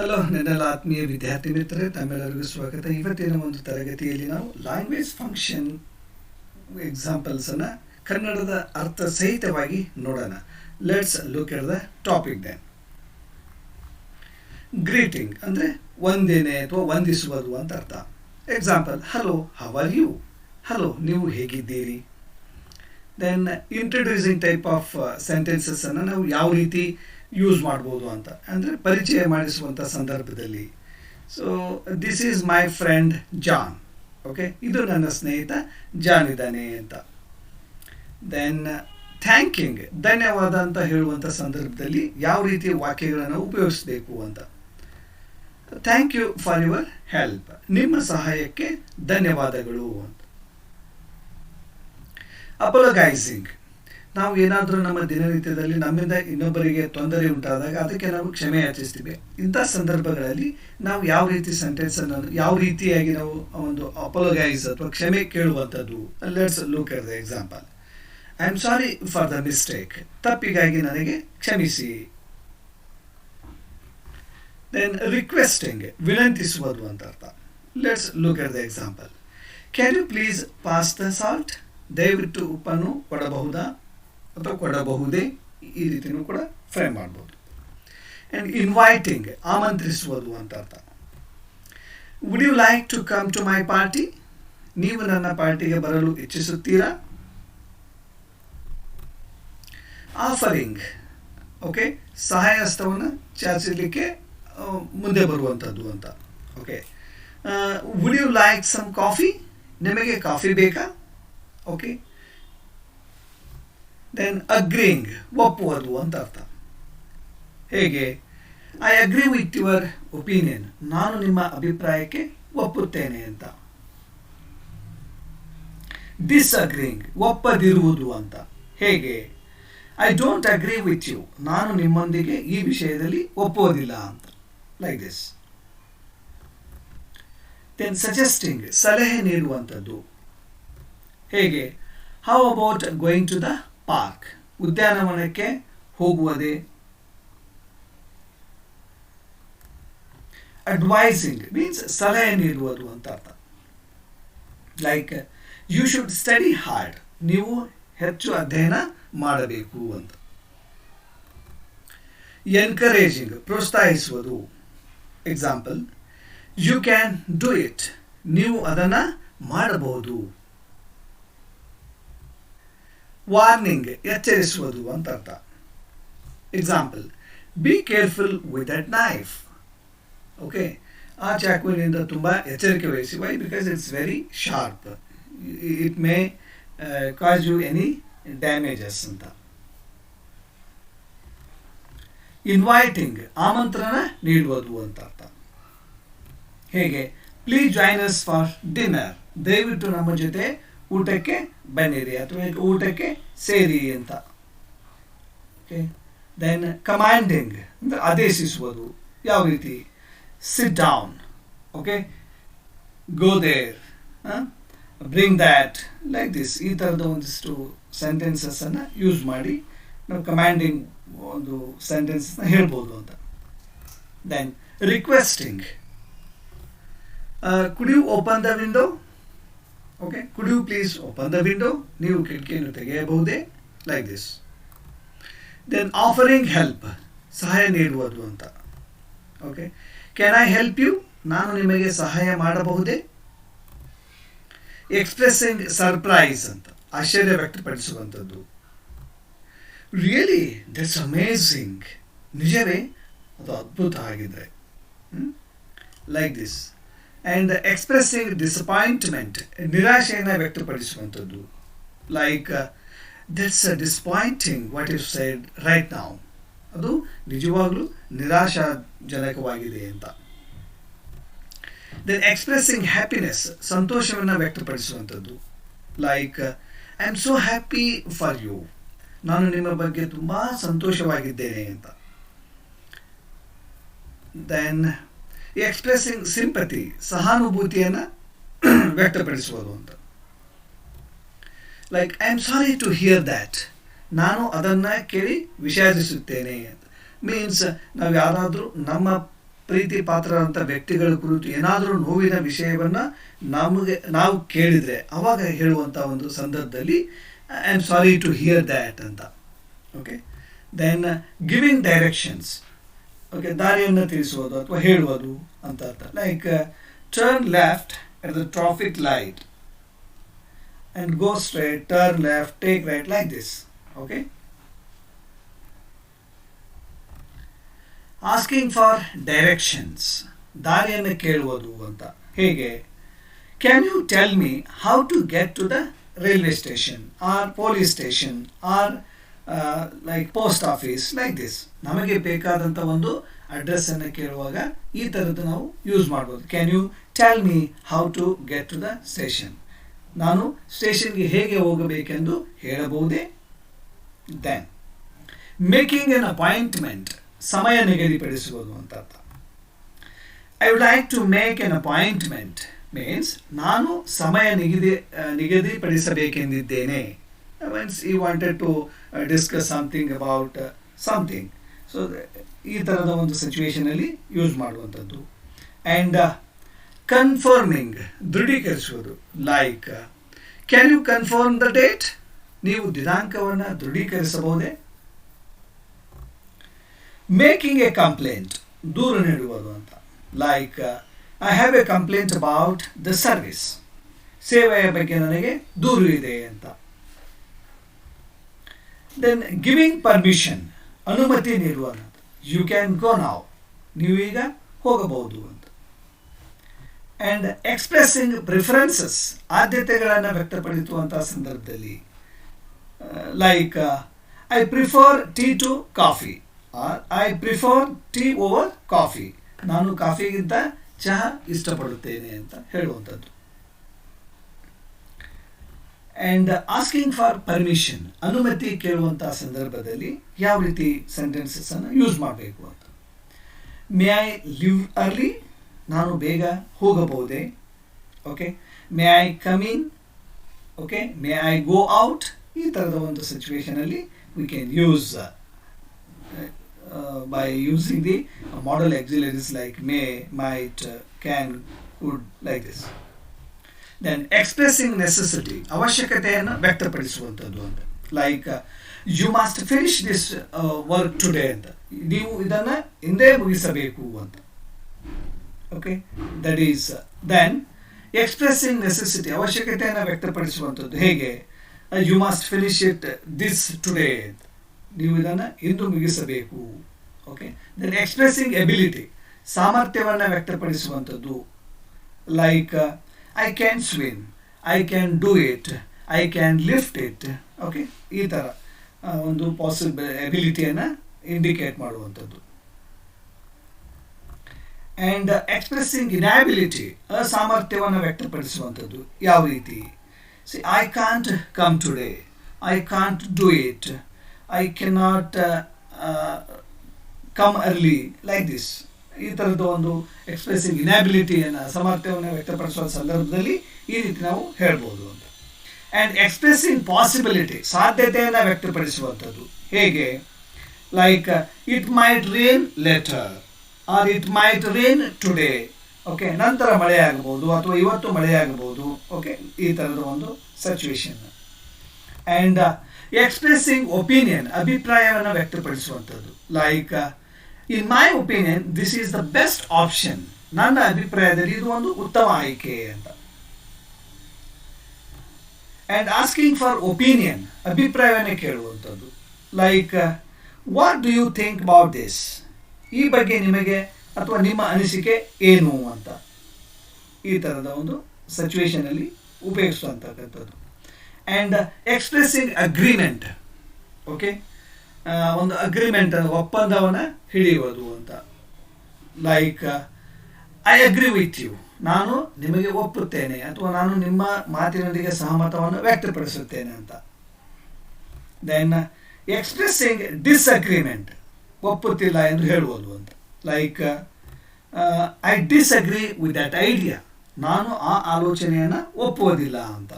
Hello, ನನ್ನೆಲ್ಲ ಆತ್ಮೀಯ ವಿದ್ಯಾರ್ಥಿ ಮಿತ್ರರೇ, ತಮ್ಮೆಲ್ಲರಿಗೂ ಸ್ವಾಗತ. ಇವತ್ತಿನ ಒಂದು ತರಗತಿಯಲ್ಲಿ ನಾವು ಲ್ಯಾಂಗ್ವೇಜ್ ಫಂಕ್ಷನ್ ಎಕ್ಸಾಂಪಲ್ಸನ್ನು ಕನ್ನಡದ ಅರ್ಥ ಸಹಿತವಾಗಿ ನೋಡೋಣ. Let's look at the topic then greeting ಅಂದರೆ ಒಂದೇನೆ ಅಥವಾ ವಂದಿಸುವುದು ಅಂತ ಅರ್ಥ. Example hello how are you hello ನೀವು ಹೇಗಿದ್ದೀರಿ? ದೆನ್ ಇಂಟ್ರೊಡ್ಯೂಸಿಂಗ್ ಟೈಪ್ ಆಫ್ ಸೆಂಟೆನ್ಸಸ್ಸನ್ನು ನಾವು ಯಾವ ರೀತಿ ಯೂಸ್ ಮಾಡ್ಬೋದು ಅಂತ. ಅಂದರೆ ಪರಿಚಯ ಮಾಡಿಸುವಂಥ ಸಂದರ್ಭದಲ್ಲಿ. So this is my friend John okay ಇದು ನನ್ನ ಸ್ನೇಹಿತ ಜಾನ್ ಇದ್ದಾನೆ ಅಂತ. ದೆನ್ ಥ್ಯಾಂಕಿಂಗ್ ಧನ್ಯವಾದ ಅಂತ ಹೇಳುವಂಥ ಸಂದರ್ಭದಲ್ಲಿ ಯಾವ ರೀತಿಯ ವಾಕ್ಯಗಳನ್ನು ಉಪಯೋಗಿಸಬೇಕು ಅಂತ. Thank you for your help ನಿಮ್ಮ ಸಹಾಯಕ್ಕೆ ಧನ್ಯವಾದಗಳು ಅಂತ. ಅಪಲಗೈಸಿಂಗ್ ನಾವು ಏನಾದರೂ ನಮ್ಮ ದಿನನಿತ್ಯದಲ್ಲಿ ನಮ್ಮಿಂದ ಇನ್ನೊಬ್ಬರಿಗೆ ತೊಂದರೆ ಉಂಟಾದಾಗ ಅದಕ್ಕೆ ನಾವು ಕ್ಷಮೆ ಯಾಚಿಸ್ತೀವಿ. ಇಂಥ ಸಂದರ್ಭಗಳಲ್ಲಿ ನಾವು ಯಾವ ರೀತಿ ಸೆಂಟೆನ್ಸ್ ಅನ್ನು ಯಾವ ರೀತಿಯಾಗಿ ನಾವು ಒಂದು ಅಪಲಗೈಸ್ ಅಥವಾ ಕ್ಷಮೆ ಕೇಳುವಂಥದ್ದು? Let's look at the example I am sorry for the mistake ತಪ್ಪಿಗಾಗಿ ನನಗೆ ಕ್ಷಮಿಸಿ. ದೆನ್ ರಿಕ್ವೆಸ್ಟಿಂಗ್ ವಿನಂತಿಸುವುದು ಅಂತ ಅರ್ಥ. Let's look at the example can you please pass the salt ದಯವಿಟ್ಟು ಉಪ್ಪನ್ನು ಕೊಡಬಹುದಾ? ಅಥವಾ ಕೊಡಬಹುದೇ? ಈ ರೀತಿಯೂ ಕೂಡ ಫ್ರೇಮ್ ಮಾಡ್ಬೋದು. ಆ್ಯಂಡ್ ಇನ್ವೈಟಿಂಗ್ ಆಮಂತ್ರಿಸುವುದು ಅಂತ ಅರ್ಥ. Would you like to come to my party ನೀವು ನನ್ನ ಪಾರ್ಟಿಗೆ ಬರಲು ಇಚ್ಛಿಸುತ್ತೀರಾ? ಆಫರಿಂಗ್ ಓಕೆ ಸಹಾಯ ಹಸ್ತವನ್ನು ಚಾಚಿಸಲಿಕ್ಕೆ ಮುಂದೆ ಬರುವಂಥದ್ದು ಅಂತ. Okay would you like some coffee ನಿಮಗೆ ಕಾಫಿ ಬೇಕಾ? ಓಕೆ ದೆನ್ ಅಗ್ರಿಂಗ್ ಒಪ್ಪುವುದು ಅಂತ ಅರ್ಥ. ಹೇಗೆ? I agree with your opinion ನಾನು ನಿಮ್ಮ ಅಭಿಪ್ರಾಯಕ್ಕೆ ಒಪ್ಪುತ್ತೇನೆ ಅಂತ. ಡಿಸ್ಅಗ್ರಿಂಗ್ ಒಪ್ಪದಿರುವುದು ಅಂತ. ಹೇಗೆ? I don't agree with you ನಾನು ನಿಮ್ಮೊಂದಿಗೆ ಈ ವಿಷಯದಲ್ಲಿ ಒಪ್ಪೋದಿಲ್ಲ ಅಂತ. ಲೈಕ್ ದಿಸ್ ದೆನ್ ಸಜೆಸ್ಟಿಂಗ್ ಸಲಹೆ ನೀಡುವಂಥದ್ದು. ಹೇಗೆ? How about going to the park. ಉದ್ಯಾನವನಕ್ಕೆ ಹೋಗುವುದೇ ಅಡ್ವೈಸಿಂಗ್ ಮೀನ್ಸ್ ಸಲಹೆ ನೀಡುವುದು ಅಂತ ಅರ್ಥ. Like you should study hard ನೀವು ಹೆಚ್ಚು ಅಧ್ಯಯನ ಮಾಡಬೇಕು ಅಂತ. ಎನ್ಕರೇಜಿಂಗ್ ಪ್ರೋತ್ಸಾಹಿಸುವುದು. Example you can do it ನೀವು ಅದನ್ನು ಮಾಡಬಹುದು. ವಾರ್ನಿಂಗ್ ಎಚ್ಚರಿಸುವುದು ಅಂತ ಅರ್ಥ example be careful with that knife okay ಆ ಚಾಕುವಿನಿಂದ ತುಂಬ ಎಚ್ಚರಿಕೆ ವಹಿಸಿ. Why because it's very sharp it may cause you any damages ಅಂತ. ಇನ್ವೈಟಿಂಗ್ ಆಮಂತ್ರಣ ನೀಡುವುದು ಅಂತ ಅರ್ಥ ಹೇಗೆ? Please join us for dinner ದಯವಿಟ್ಟು ನಮ್ಮ ಜೊತೆ ಊಟಕ್ಕೆ ಬನ್ನಿರಿ ಅಥವಾ ಊಟಕ್ಕೆ ಸೇರಿ ಅಂತ. ಓಕೆ ದೆನ್ ಕಮಾಂಡಿಂಗ್ ಅಂದರೆ ಆದೇಶಿಸುವುದು. ಯಾವ ರೀತಿ? Sit down okay go there bring that like this ಈ ಥರದ ಒಂದಿಷ್ಟು ಸೆಂಟೆನ್ಸಸ್ಸನ್ನು ಯೂಸ್ ಮಾಡಿ. ನಾವು ಕಮಾಂಡಿಂಗ್ ಒಂದು ಸೆಂಟೆನ್ಸಸ್ನ ಹೇಳ್ಬೋದು ಅಂತ. Then requesting could you open the window okay could you please open the window ನೀವು ಕಿಟಕಿಯನ್ನು ತೆಗೆಯಬಹುದೇ? Like this then offering help ಸಹಾಯ ನೀಡುವುದು ಅಂತ. Okay can I help you ನಾನು ನಿಮಗೆ ಸಹಾಯ ಮಾಡಬಹುದೇ? ಎಕ್ಸ್ಪ್ರೆಸ್ಸಿಂಗ್ ಸರ್ಪ್ರೈಸ್ ಅಂತ. ಆಶ್ಚರ್ಯ ವ್ಯಕ್ತಪಡಿಸುವಂಥದ್ದು. ರಿಯಲಿ ದಟ್ಸ್ ಅಮೇಝಿಂಗ್ ನಿಜವೇ, ಅದು ಅದ್ಭುತ ಆಗಿದೆ. Like this and expressive disappointment ನಿರಾಶೆಯನ್ನು ವ್ಯಕ್ತಪಡಿಸುವಂಥದ್ದು. Like that's disappointing what is side right ನಾವು ಅದು ನಿಜವಾಗ್ಲೂ ನಿರಾಶಾಜನಕವಾಗಿದೆ ಅಂತ. ದೆನ್ ಎಕ್ಸ್ಪ್ರೆಸ್ಸಿಂಗ್ ಹ್ಯಾಪಿನೆಸ್ ಸಂತೋಷವನ್ನು ವ್ಯಕ್ತಪಡಿಸುವಂಥದ್ದು. Like I am so happy for you ನಾನು ನಿಮ್ಮ ಬಗ್ಗೆ ತುಂಬ ಸಂತೋಷವಾಗಿದ್ದೇನೆ ಅಂತ. ದೆನ್ ಎಕ್ಸ್ಪ್ರೆಸ್ಸಿಂಗ್ ಸಿಂಪತಿ ಸಹಾನುಭೂತಿಯನ್ನು ವ್ಯಕ್ತಪಡಿಸುವುದು ಅಂತ like I am sorry to hear that ನಾನು ಅದನ್ನು ಕೇಳಿ ವಿಷಾದಿಸುತ್ತೇನೆ ಅಂತ ಮೀನ್ಸ್ ನಾವು ಯಾರಾದರೂ ನಮ್ಮ ಪ್ರೀತಿ ಪಾತ್ರರಂಥ ವ್ಯಕ್ತಿಗಳ ಕುರಿತು ಏನಾದರೂ ನೋವಿನ ವಿಷಯವನ್ನು ನಮಗೆ ನಾವು ಕೇಳಿದರೆ ಅವಾಗ ಹೇಳುವಂಥ ಒಂದು ಸಂದರ್ಭದಲ್ಲಿ I am sorry to hear that ಅಂತ okay then giving directions okay ದಾರಿಯನ್ನು ತಿಳಿಸುವುದು ಅಥವಾ ಹೇಳುವುದು ಅಂತ ಅರ್ಥ. Like turn left at the traffic light and go straight turn left take right like this okay asking for directions ದಾರಿಯನ್ನು ಕೇಳುವುದು ಅಂತ. ಹೇಗೆ? Can you tell me how to get to the railway station or police station or like post office like this ನಮಗೆ ಬೇಕಾದಂಥ ಒಂದು ಅಡ್ರೆಸ್ಸನ್ನು ಕೇಳುವಾಗ ಈ ಥರದ್ದು ನಾವು ಯೂಸ್ ಮಾಡ್ಬೋದು. Can you tell me how to get to the station ನಾನು ಸ್ಟೇಷನ್ಗೆ ಹೇಗೆ ಹೋಗಬೇಕೆಂದು ಹೇಳಬಹುದೇ? ದೆನ್ ಮೇಕಿಂಗ್ ಎನ್ ಅಪಾಯಿಂಟ್ಮೆಂಟ್ ಸಮಯ ನಿಗದಿಪಡಿಸುವುದು ಅಂತ ಅರ್ಥ I would like to make an appointment means ನಾನು ಸಮಯ ನಿಗದಿ ನಿಗದಿಪಡಿಸಬೇಕೆಂದಿದ್ದೇನೆ. Means I wanted to discuss something about something so ಈ ಥರದ ಒಂದು ಸಿಚುವೇಶನಲ್ಲಿ ಯೂಸ್ ಮಾಡುವಂಥದ್ದು. And confirming ದೃಢೀಕರಿಸುವುದು. Like can you confirm the date ನೀವು ದಿನಾಂಕವನ್ನು ದೃಢೀಕರಿಸಬಹುದೇ? ಮೇಕಿಂಗ್ ಎ ಕಂಪ್ಲೇಂಟ್ ದೂರು ನೀಡುವುದು ಅಂತ. Like I have a complaint about the service ಸೇವೆಯ ಬಗ್ಗೆ ನನಗೆ ದೂರು ಇದೆ ಅಂತ. ದೆನ್ ಗಿವಿಂಗ್ ಪರ್ಮಿಷನ್ ಅನುಮತಿ ನೀಡುವ ಯು ಕ್ಯಾನ್ ಗೋ ನಾವ್ ನೀವೀಗ ಹೋಗಬಹುದು ಅಂತ. ಆ್ಯಂಡ್ ಎಕ್ಸ್ಪ್ರೆಸ್ಸಿಂಗ್ ಪ್ರಿಫರೆನ್ಸಸ್ ಆದ್ಯತೆಗಳನ್ನು ವ್ಯಕ್ತಪಡಿಸುವಂತಹ ಸಂದರ್ಭದಲ್ಲಿ like I prefer tea to coffee I prefer tea over coffee ನಾನು ಕಾಫಿಗಿಂತ ಚಹಾ ಇಷ್ಟಪಡುತ್ತೇನೆ ಅಂತ ಹೇಳುವಂಥದ್ದು. ಆ್ಯಂಡ್ ಆಸ್ಕಿಂಗ್ ಫಾರ್ ಪರ್ಮಿಷನ್ ಅನುಮತಿ ಕೇಳುವಂತಹ ಸಂದರ್ಭದಲ್ಲಿ ಯಾವ ರೀತಿ ಸೆಂಟೆನ್ಸಸ್ ಅನ್ನು ಯೂಸ್ ಮಾಡಬೇಕು ಅಂತ. ಮೇ ಐ ಲಿವ್ ಅರ್ಲಿ ನಾನು ಬೇಗ ಹೋಗಬಹುದೇ? Okay may I come in okay may I go out ಈ ಥರದ ಒಂದು ಸಿಚುವೇಶನಲ್ಲಿ we can use by using the modal auxiliaries like may might can good like this then expressing necessity ಅವಶ್ಯಕತೆಯನ್ನು ವ್ಯಕ್ತಪಡಿಸುವಂಥದ್ದು ಅಂತ. Like you must finish this work today ಅಂತ. ನೀವು ಇದನ್ನು ಹಿಂದೆ ಮುಗಿಸಬೇಕು ಅಂತ. Okay that is then expressing necessity ಅವಶ್ಯಕತೆಯನ್ನು ವ್ಯಕ್ತಪಡಿಸುವಂಥದ್ದು. ಹೇಗೆ? You must finish it this today ಅಂತ. ನೀವು ಇದನ್ನು ಇಂದು ಮುಗಿಸಬೇಕು. ಓಕೆ ದೆನ್ ಎಕ್ಸ್ಪ್ರೆಸ್ಸಿಂಗ್ ಎಬಿಲಿಟಿ ಸಾಮರ್ಥ್ಯವನ್ನು ವ್ಯಕ್ತಪಡಿಸುವಂಥದ್ದು. Like I can swim I can do it I can lift it okay ಈ ಥರ ಒಂದು ಪಾಸಿಬಲ್ ಎಬಿಲಿಟಿಯನ್ನು ಇಂಡಿಕೇಟ್ ಮಾಡುವಂಥದ್ದು. ಆ್ಯಂಡ್ ಎಕ್ಸ್ಪ್ರೆಸ್ಸಿಂಗ್ ಇನ್ಯಾಬಿಲಿಟಿ ಅಸಾಮರ್ಥ್ಯವನ್ನು ವ್ಯಕ್ತಪಡಿಸುವಂಥದ್ದು ಯಾವ ರೀತಿ? See I can't come today I can't do it I cannot come early like this ಈ ಥರದ ಒಂದು ಎಕ್ಸ್ಪ್ರೆಸಿಂಗ್ ಇನ್ಯಾಬಿಲಿಟಿಯನ್ನು ಅಸಮರ್ಥವನ್ನು ವ್ಯಕ್ತಪಡಿಸುವ ಸಂದರ್ಭದಲ್ಲಿ ಈ ರೀತಿ ನಾವು ಹೇಳ್ಬೋದು ಅಂತ. ಆ್ಯಂಡ್ ಎಕ್ಸ್ಪ್ರೆಸಿಂಗ್ ಪಾಸಿಬಿಲಿಟಿ ಸಾಧ್ಯತೆಯನ್ನು ವ್ಯಕ್ತಪಡಿಸುವಂಥದ್ದು. ಹೇಗೆ? Like it might rain later or it might rain today okay ನಂತರ ಮಳೆ ಆಗಬಹುದು, ಅಥವಾ ಇವತ್ತು ಮಳೆ ಆಗಬಹುದು. ಓಕೆ ಈ ಥರದ ಒಂದು ಸಿಚುವೇಶನ್ ಆ್ಯಂಡ್ ಎಕ್ಸ್ಪ್ರೆಸಿಂಗ್ ಒಪಿನಿಯನ್ ಅಭಿಪ್ರಾಯವನ್ನು ವ್ಯಕ್ತಪಡಿಸುವಂಥದ್ದು. Like in my opinion this is the best option ನನ್ನ ಅಭಿಪ್ರಾಯದಲ್ಲಿ ಇದು ಒಂದು ಉತ್ತಮ ಆಯ್ಕೆ ಅಂತ. ಆ್ಯಂಡ್ ಆಸ್ಕಿಂಗ್ ಫಾರ್ ಒಪಿನಿಯನ್ ಅಭಿಪ್ರಾಯವನ್ನೇ ಕೇಳುವಂಥದ್ದು. Like what do you think about this ಈ ಬಗ್ಗೆ ನಿಮಗೆ ಅಥವಾ ನಿಮ್ಮ ಅನಿಸಿಕೆ ಏನು ಅಂತ. ಈ ಥರದ ಒಂದು ಸಿಚುವೇಶನಲ್ಲಿ ಉಪಯೋಗಿಸುವಂತಕ್ಕಂಥದ್ದು. ಆ್ಯಂಡ್ ಎಕ್ಸ್ಪ್ರೆಸ್ಸಿಂಗ್ ಅಗ್ರಿಮೆಂಟ್ ಓಕೆ ಒಂದು ಅಗ್ರಿಮೆಂಟ್ ಒಪ್ಪಂದವನ್ನು ಹಿಡಿಯುವುದು ಅಂತ. Like I agree with you ನಾನು ನಿಮಗೆ ಒಪ್ಪುತ್ತೇನೆ, ಅಥವಾ ನಾನು ನಿಮ್ಮ ಮಾತಿನೊಂದಿಗೆ ಸಹಮತವನ್ನು ವ್ಯಕ್ತಪಡಿಸುತ್ತೇನೆ ಅಂತ. ದೆನ್ ಎಕ್ಸ್ಪ್ರೆಸ್ಸಿಂಗ್ ಡಿಸ್ಅಗ್ರಿಮೆಂಟ್ ಒಪ್ಪುತ್ತಿಲ್ಲ ಎಂದು ಹೇಳುವುದು ಅಂತ. Like I disagree with that idea ನಾನು ಆ ಆಲೋಚನೆಯನ್ನು ಒಪ್ಪುವುದಿಲ್ಲ ಅಂತ.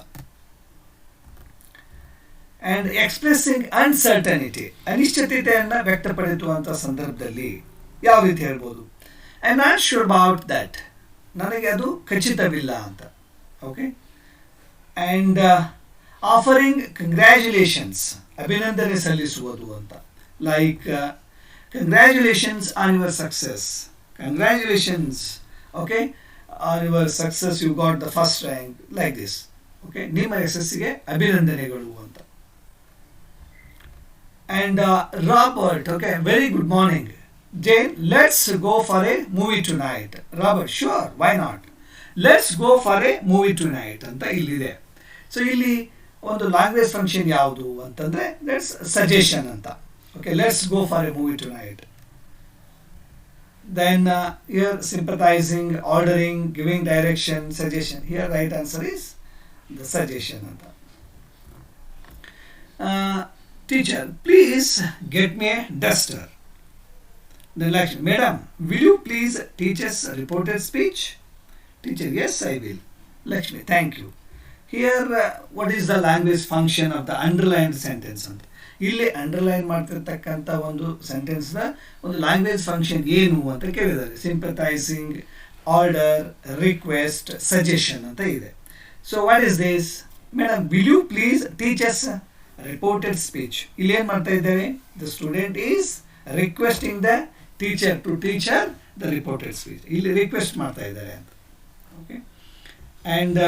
ಆ್ಯಂಡ್ ಎಕ್ಸ್ಪ್ರೆಸ್ಸಿಂಗ್ ಅನ್ಸರ್ಟನಿಟಿ ಅನಿಶ್ಚಿತತೆಯನ್ನು ವ್ಯಕ್ತಪಡಿಸುವಂಥ ಸಂದರ್ಭದಲ್ಲಿ ಯಾವ ರೀತಿ ಹೇಳ್ಬೋದು? I not sure about that ನನಗೆ ಅದು ಖಚಿತವಿಲ್ಲ ಅಂತ. ಓಕೆ ಆ್ಯಂಡ್ ಆಫರಿಂಗ್ ಕಂಗ್ರ್ಯಾಚುಲೇಷನ್ಸ್ ಅಭಿನಂದನೆ ಸಲ್ಲಿಸುವುದು ಅಂತ. Like congratulations on your success congratulations okay on your success you got the first rank like this okay ನಿಮ್ಮ ಯಶಸ್ಸಿಗೆ ಅಭಿನಂದನೆಗಳು ಅಂತ uh, Robert okay very good morning Jane, let's go for a movie tonight. Robert, Robert why not let's go for a movie to ಅಂತ ಇಲ್ಲಿದೆ. So ಇಲ್ಲಿ ಒಂದು language function ಯಾವುದು ಅಂತಂದರೆ ಲೆಟ್ಸ್ ಸಜೆಷನ್ ಅಂತ. Okay let's go for a movie tonight then uh, here ordering giving direction suggestion here right answer answer the suggestion anta uh, teacher please get me a duster then like madam will you please teach us reported speech teacher yes i will lakshmi thank you here uh, what is the language function of the underlined sentence ಅಂತ ಇಲ್ಲಿ underline ಮಾಡ್ತಿರ್ತಕ್ಕಂಥ ಒಂದು ಸೆಂಟೆನ್ಸ್ನ ಒಂದು language function ಏನು ಅಂತ ಕೇಳಿದ್ದಾರೆ ಸಿಂಪಥೈಸಿಂಗ್ order request suggestion ಅಂತ ಇದೆ so what is this madam will you please teachers reported speech ಇಲ್ಲಿ ಏನು ಮಾಡ್ತಾ ಇದ್ದೇವೆ? The student is requesting the teacher to teacher the reported speech ಇಲ್ಲಿ ರಿಕ್ವೆಸ್ಟ್ ಮಾಡ್ತಾ ಇದ್ದಾರೆ ಅಂತ. Okay and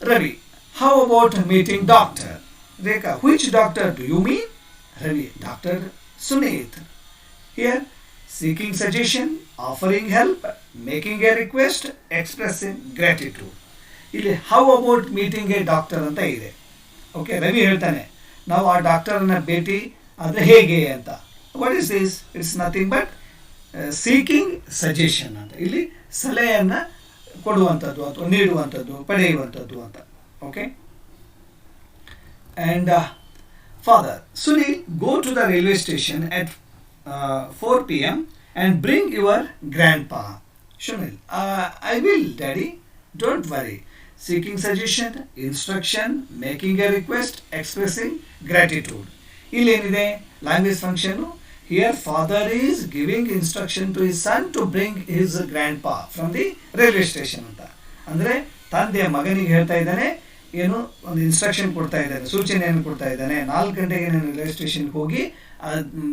Ravi how about meeting doctor Rekha which doctor do you mean? Ravi, Dr. Sunit. Here, seeking suggestion, offering help, making a request, expressing gratitude ಇಲ್ಲಿ how about meeting a doctor ಅಂತ ಇದೆ. Okay Ravi ಹೇಳ್ತಾನೆ ನಾವು ಆ ಡಾಕ್ಟರ್ನ ಭೇಟಿ ಅದು ಹೇಗೆ ಅಂತ. What is is it's nothing but seeking suggestion ಅಂತ. ಇಲ್ಲಿ ಸಲಹೆಯನ್ನು ಕೊಡುವಂಥದ್ದು ಅಥವಾ ನೀಡುವಂಥದ್ದು, ಪಡೆಯುವಂಥದ್ದು ಅಂತ. Okay and father Sunil go to the railway station at four P M and bring your grandpa Sunil I will daddy don't worry seeking suggestion, instruction, making a request, expressing gratitude. ಇಲ್ಲೇನಿದೆ? Language function here father is giving instruction to his son to bring his grandpa from the railway station ಅಂತ. ಅಂದರೆ ತಂದೆ ಮಗನಿಗೆ ಹೇಳ್ತಾ ಇದ್ದಾನೆ, ಏನು, ಒಂದು instruction ಕೊಡ್ತಾ ಇದ್ದಾನೆ, ಸೂಚನೆಯನ್ನು ಕೊಡ್ತಾ ಇದ್ದಾನೆ. ನಾಲ್ಕು ಗಂಟೆಗೆ ನಾನು ರೈಲ್ವೆ ಸ್ಟೇಷನ್ಗೆ ಹೋಗಿ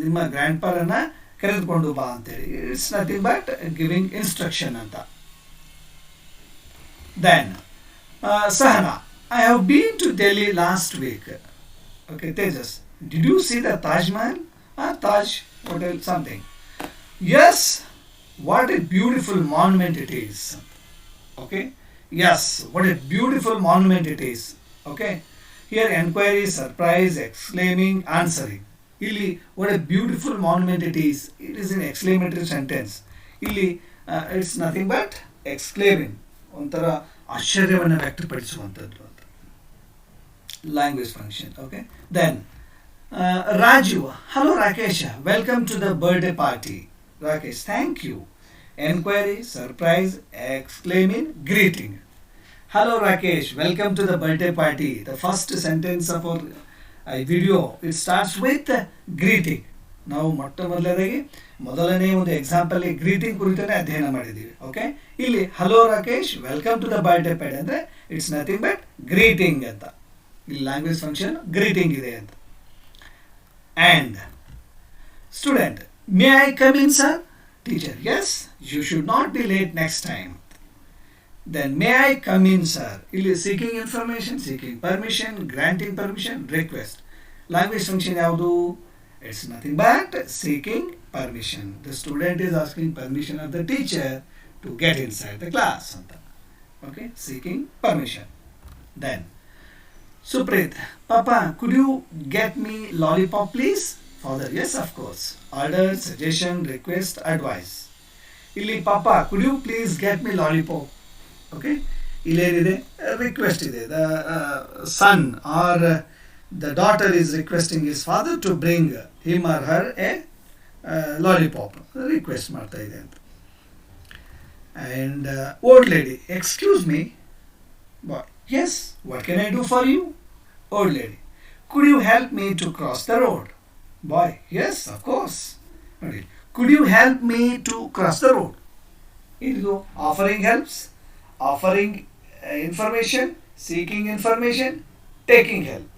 ನಿಮ್ಮ ಗ್ರ್ಯಾಂಡ್ ಪಾರನ್ನು ಕರೆದುಕೊಂಡು ಬಾ ಅಂತೇಳಿ. It's nothing but giving instruction ಅಂತ. Then Sahana I have been to Delhi last week okay Tejas did you see the Taj Mahal Taj hotel something yes what a beautiful monument it is okay Yes, what a beautiful monument it is. Okay. Here enquiry, surprise, exclaiming, answering. Ili, what a beautiful monument it is. It is in exclamatory sentence. Ili, uh, it's nothing but exclaiming. ಒಂಥರ ಆಶ್ಚರ್ಯವನ್ನು ವ್ಯಕ್ತಪಡಿಸುವಂಥದ್ದು ಅಂತ language function okay then Raju hello Rakesh welcome to the birthday party Rakesh thank you enquiry, surprise, exclaiming, greeting. Hello Rakesh, welcome to the birthday party. The first sentence of our uh, video, it starts with uh, greeting. ನಾವು ಮೊಟ್ಟ ಮೊದಲನೇ ಮೊದಲನೇ ಒಂದು example greeting ಕುರಿತನೇ ಅಧ್ಯಯನ ಮಾಡಿದ್ದೀವಿ okay ಇಲ್ಲಿ hello Rakesh welcome to the birthday pad ಅಂದ್ರೆ it's nothing but greeting ಅಂತ. ಇಲ್ಲಿ ಲ್ಯಾಂಗ್ವೇಜ್ ಫಂಕ್ಷನ್ ಗ್ರೀಟಿಂಗ್ ಇದೆ ಅಂತ. And student may I come in sir teacher yes you should not be late next time then may I come in sir ಇಲ್ಲಿ seeking information seeking permission granting permission request language function ಯಾವುದು? It's nothing but seeking permission. The student is asking permission of the teacher to get inside the class. Okay, seeking permission. Then, Suprit, Papa, could you get me lollipop, please? Father, yes, of course. Order, suggestion, request, advice. ಇಲ್ಲಿ ಪಾಪ could you please get me lollipop okay ಇಲ್ಲೇನಿದೆ request ಇದೆ the son or the daughter is requesting is father to bring him or her a lollipop request ಮಾಡ್ತಾ ಇದೆ ಅಂತ. And old lady excuse me boy yes what can I do for you old lady could you help me to cross the road boy yes of course ನೋಡಿ could you help me to cross the road ಇದು offering helps offering information seeking information taking help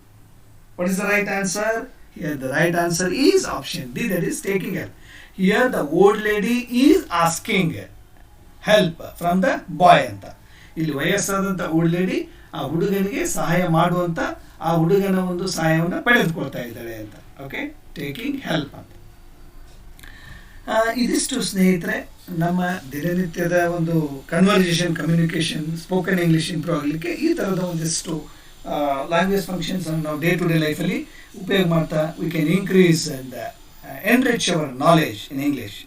What is the right answer? Here, the right answer is option D, that is taking help. Here, the old lady is asking help from the boy ಅಂತ ಇಲ್ಲಿ ವಯಸ್ಸಾದಂಥ old lady ಆ ಹುಡುಗನಿಗೆ ಸಹಾಯ ಮಾಡುವಂತ ಆ ಹುಡುಗನ ಒಂದು ಸಹಾಯವನ್ನು ಪಡೆದುಕೊಳ್ತಾ ಇದ್ದಾಳೆ ಅಂತ ಓಕೆ ಟೇಕಿಂಗ್ ಹೆಲ್ಪ್ ಅಂತ ಇದಿಷ್ಟು ಸ್ನೇಹಿತರೆ, ನಮ್ಮ ದಿನನಿತ್ಯದ ಒಂದು conversation communication spoken English improve ಆಗಲಿಕ್ಕೆ ಈ ಥರದ ಒಂದಿಷ್ಟು ಲ್ಯಾಂಗ್ವೇಜ್ ಫಂಕ್ಷನ್ಸ್ ನಾವು ಡೇ ಟು ಡೇ ಲೈಫಲ್ಲಿ ಉಪಯೋಗ ಮಾಡ್ತಾ we can increase and enrich our knowledge in English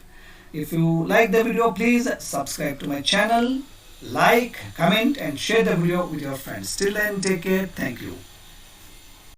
if you like the video please subscribe to my channel like comment and share the video with your friends still and take care thank you